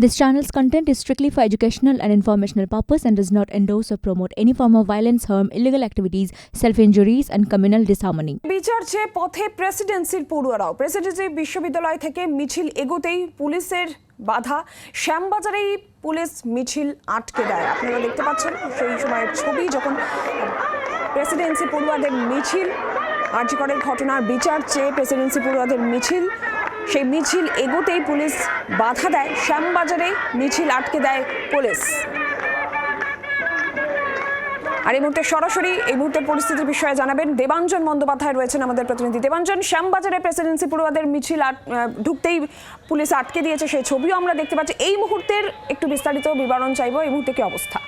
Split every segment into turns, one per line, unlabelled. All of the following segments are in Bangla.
This channel's content is strictly for educational and informational purpose and does not endorse or promote any form of violence, harm, illegal activities, self-injuries and communal disharmony.
বিচার চেয়ে পথে প্রেসিডেন্সির পড়ুয়ারাও প্রেসিডেন্সি বিশ্ববিদ্যালয় থেকে মিছিল এগোতেই পুলিশের বাধা শ্যামবাজারেই পুলিশ মিছিল আটকে দেয় আপনারা দেখতে পাচ্ছেন সেই সময়ের ছবি যখন প্রেসিডেন্সি পড়ুয়াদের মিছিল আর্যিকরের ঘটনার বিচার চেয়ে প্রেসিডেন্সি পড়ুয়াদের মিছিল সেই মিছিল এগোতেই পুলিশ বাধা দেয়। শ্যামবাজারে মিছিল আটকে দেয় পুলিশ। আর এই মুহূর্তে সরাসরি এই মুহূর্তের পরিস্থিতির বিষয়ে জানাবেন দেবাঞ্জন বন্দ্যোপাধ্যায় রয়েছেন আমাদের প্রতিনিধি। দেবাঞ্জন, শ্যামবাজারে প্রেসিডেন্সি পড়ুয়াদের মিছিল আট- ঢুকতেই পুলিশ আটকে দিয়েছে সেই ছবিও আমরা দেখতে পাচ্ছি। এই মুহূর্তের একটু বিস্তারিত বিবরণ চাইব। এই মুহূর্তে কি অবস্থা?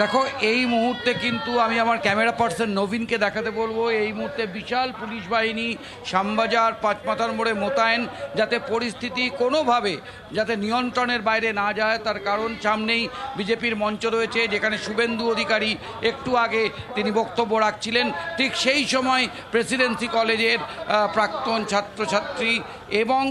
দেখো, এই মুহূর্তে কিন্তু আমি আমার ক্যামেরা পার্সন নবীনকে দেখাতে বলব। এই মুহূর্তে বিশাল পুলিশ বাহিনী শ্যামবাজার, পাঁচমাথার মোড়ে মোতায়েন, যাতে পরিস্থিতি কোনোভাবে যাতে নিয়ন্ত্রণের বাইরে না যায়। তার কারণ সামনেই বিজেপির মঞ্চ রয়েছে, যেখানে শুভেন্দু অধিকারী একটু আগে তিনি বক্তব্য রাখছিলেন। ঠিক সেই সময় প্রেসিডেন্সি কলেজের প্রাক্তন ছাত্রছাত্রী এবং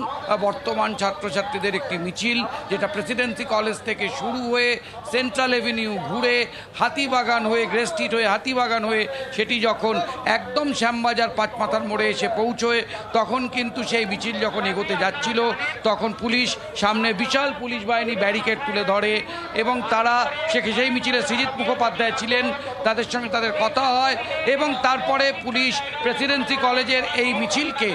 বর্তমান ছাত্রছাত্রীদের একটি মিছিল, যেটা প্রেসিডেন্সি কলেজ থেকে শুরু হয়ে সেন্ট্রাল এভিনিউ ঘুরে হাতিবাগান হয়ে গ্রেস্টিট হয়ে হাতিবাগান হয়ে সেটি যখন একদম শ্যামবাজার পাঁচমাথার মোড়ে এসে পৌঁছয়, তখন কিন্তু সেই মিছিল যখন এগোতে যাচ্ছিল, তখন পুলিশ সামনে বিশাল পুলিশ বাহিনী ব্যারিকেড তুলে ধরে এবং তারা সে সেই মিছিলে সৃজিত মুখোপাধ্যায় ছিলেন, তাদের সঙ্গে তাদের কথা হয় এবং তারপরে পুলিশ প্রেসিডেন্সি কলেজের এই মিছিলকে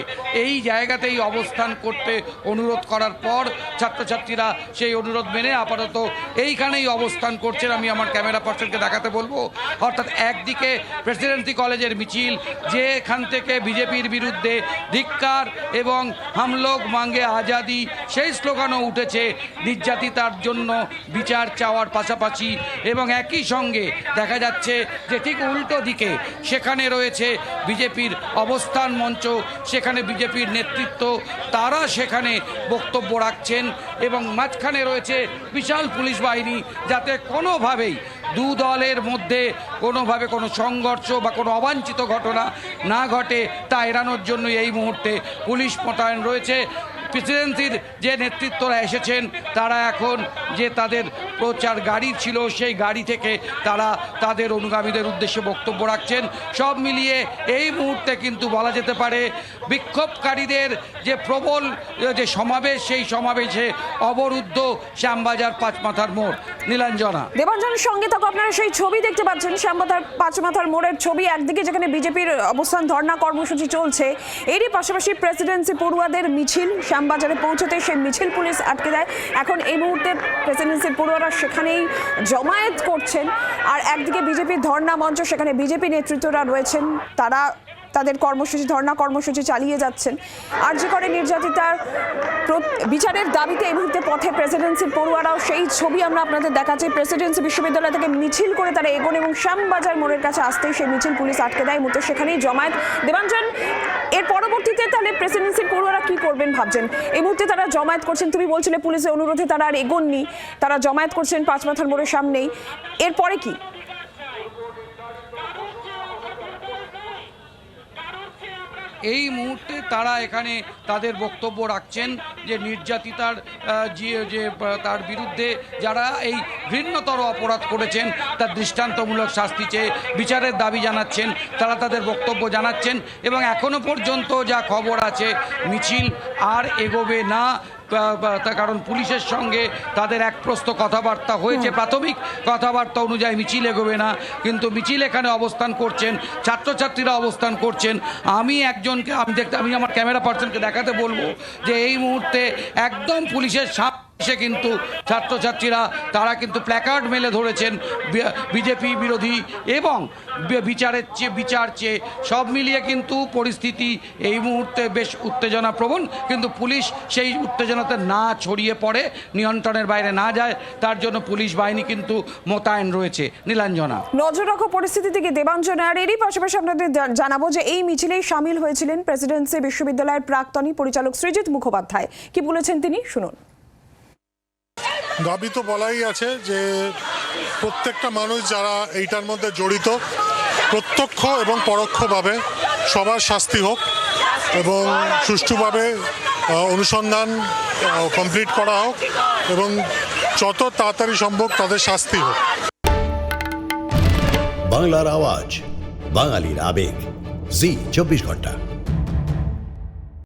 এই জায়গাতেই অবস্থান করতে অনুরোধ করার পর ছাত্রছাত্রীরা সেই অনুরোধ মেনে আপাতত এইখানেই অবস্থান করছেন। আমি আমার ক্যামেরা পার্সনকে দেখাতে বলব। অর্থাৎ একদিকে প্রেসিডেন্সি কলেজের মিছিল যে এখান থেকে বিজেপির বিরুদ্ধে ধিক্কার এবং হামলোক মাঙ্গে আজাদি, সেই স্লোগানও উঠেছে, নির্যাতিতার জন্য বিচার চাওয়ার পাশাপাশি। এবং একই সঙ্গে দেখা যাচ্ছে যে ঠিক উল্টো দিকে সেখানে রয়েছে বিজেপির অবস্থান মঞ্চ, সেখানে বিজেপির নেতৃত্ব, তারা সেখানে বক্তব্য রাখছেন এবং মাঝখানে রয়েছে বিশাল পুলিশ বাহিনী, যাতে কোনোভাবেই দু দলের মধ্যে কোনোভাবে কোনো সংঘর্ষ বা কোনো অবাঞ্ছিত ঘটনা না ঘটে তা এড়ানোর জন্য এই মুহূর্তে পুলিশ মোতায়েন রয়েছে। প্রেসিডেন্সির যে নেতৃত্বরা এসেছেন, তারা এখন যে তাদের প্রচার গাড়ি ছিল, সেই গাড়ি থেকে তারা তাদের অনুগামীদের উদ্দেশ্যে বক্তব্য রাখছেন। সব মিলিয়ে এই মুহূর্তে কিন্তু বলা যেতে পারে, বিক্ষোভকারীদের যে প্রবল, যে সমাবেশ, সেই সমাবেশে অবরুদ্ধ শ্যামবাজার পাঁচমাথার মোড়। নীলাঞ্জনা।
দেবাঞ্জনের সঙ্গে থাকো আপনারা, সেই ছবি দেখতে পাচ্ছেন, শ্যামবাজার পাঁচমাথার মোড়ের ছবি। একদিকে যেখানে বিজেপির অবস্থান ধর্ণা কর্মসূচি চলছে, এরই পাশাপাশি প্রেসিডেন্সি পড়ুয়াদের মিছিল শ্যামবাজারে পৌঁছতে সেই মিছিল পুলিশ আটকে দেয়। এখন এই মুহূর্তে প্রেসিডেন্সির পড়ুয়ারা সেখানেই জমায়েত করছেন। আর একদিকে বিজেপির ধর্ণা মঞ্চ, সেখানে বিজেপি নেতৃত্বরা রয়েছেন। তারা তাদের কর্মসূচি, ধর্ণা কর্মসূচি চালিয়ে যাচ্ছেন। আর যে করে নির্যাতিতার বিচারের দাবিতে এই মুহূর্তে পথে প্রেসিডেন্সির পড়ুয়ারাও, সেই ছবি আমরা আপনাদের দেখাচ্ছি। প্রেসিডেন্সি বিশ্ববিদ্যালয় থেকে মিছিল করে তারা এগোন এবং শ্যামবাজার মোড়ের কাছে আসতেই সেই মিছিল পুলিশ আটকে দেয়। মুহূর্তে সেখানেই জমায়েত। দেবাঞ্জন, এর পরবর্তীতে তাহলে প্রেসিডেন্সির পড়ুয়ারা কি করবেন ভাবছেন? এই মুহূর্তে তারা জমায়েত করছেন, তুমি বলছিলে পুলিশের অনুরোধে তারা আর এগোননি। তারা জমায়েত করছেন পাঁচমাথার মোড়ের সামনেই। এরপরে কি?
এই মুহূর্তে তারা এখানে তাদের বক্তব্য রাখছেন যে নির্যাতিতার যে তার বিরুদ্ধে যারা এই ঘৃণ্যতর অপরাধ করেছেন, তার দৃষ্টান্তমূলক শাস্তি চেয়ে বিচারের দাবি জানাচ্ছেন, তারা তাদের বক্তব্য জানাচ্ছেন এবং এখনও পর্যন্ত যা খবর আছে, মিছিল আর এগোবে না। কারণ পুলিশের সঙ্গে তাদের এক প্রস্ত কথাবার্তা হয়েছে প্রাথমিক কথাবার্তা অনুযায়ী মিছিল এগোবে না কিন্তু মিছিল এখানে অবস্থান করছেন ছাত্রছাত্রীরা অবস্থান করছেন। আমি একজনকে আমি দেখতে আমি আমার ক্যামেরা পার্সনকে দেখাতে বলব যে এই মুহূর্তে একদম পুলিশের সাপ এসে কিন্তু ছাত্রছাত্রীরা, তারা কিন্তু প্ল্যাকার্ড মেলে ধরেছেন বিজেপি বিরোধী এবং বিচারের চেয়ে, বিচার চেয়ে। সব মিলিয়ে কিন্তু পরিস্থিতি এই মুহূর্তে বেশ উত্তেজনা প্রবণ কিন্তু পুলিশ সেই উত্তেজনাতে না ছড়িয়ে পড়ে, নিয়ন্ত্রণের বাইরে না যায়, তার জন্য পুলিশ বাহিনী কিন্তু মোতায়েন রয়েছে। নীলাঞ্জনা।
নজর রাখো পরিস্থিতি থেকে দেবাঞ্জন আর এরই পাশাপাশি আপনাদের জানাব যে এই মিছিলেই সামিল হয়েছিলেন প্রেসিডেন্সি বিশ্ববিদ্যালয়ের প্রাক্তনী পরিচালক সৃজিত মুখোপাধ্যায়। কি বলেছেন তিনি? শুনুন।
দাবি তো বলাই আছে যে প্রত্যেকটা মানুষ যারা এইটার মধ্যে জড়িত, প্রত্যক্ষ এবং পরোক্ষভাবে সবার শাস্তি হোক এবং সুষ্ঠুভাবে অনুসন্ধান কমপ্লিট করা হোক এবং যত তাড়াতাড়ি সম্ভব তাদের শাস্তি হোক।
বাংলার আওয়াজ, বাঙালির আবেগ। জি, চব্বিশ ঘণ্টা।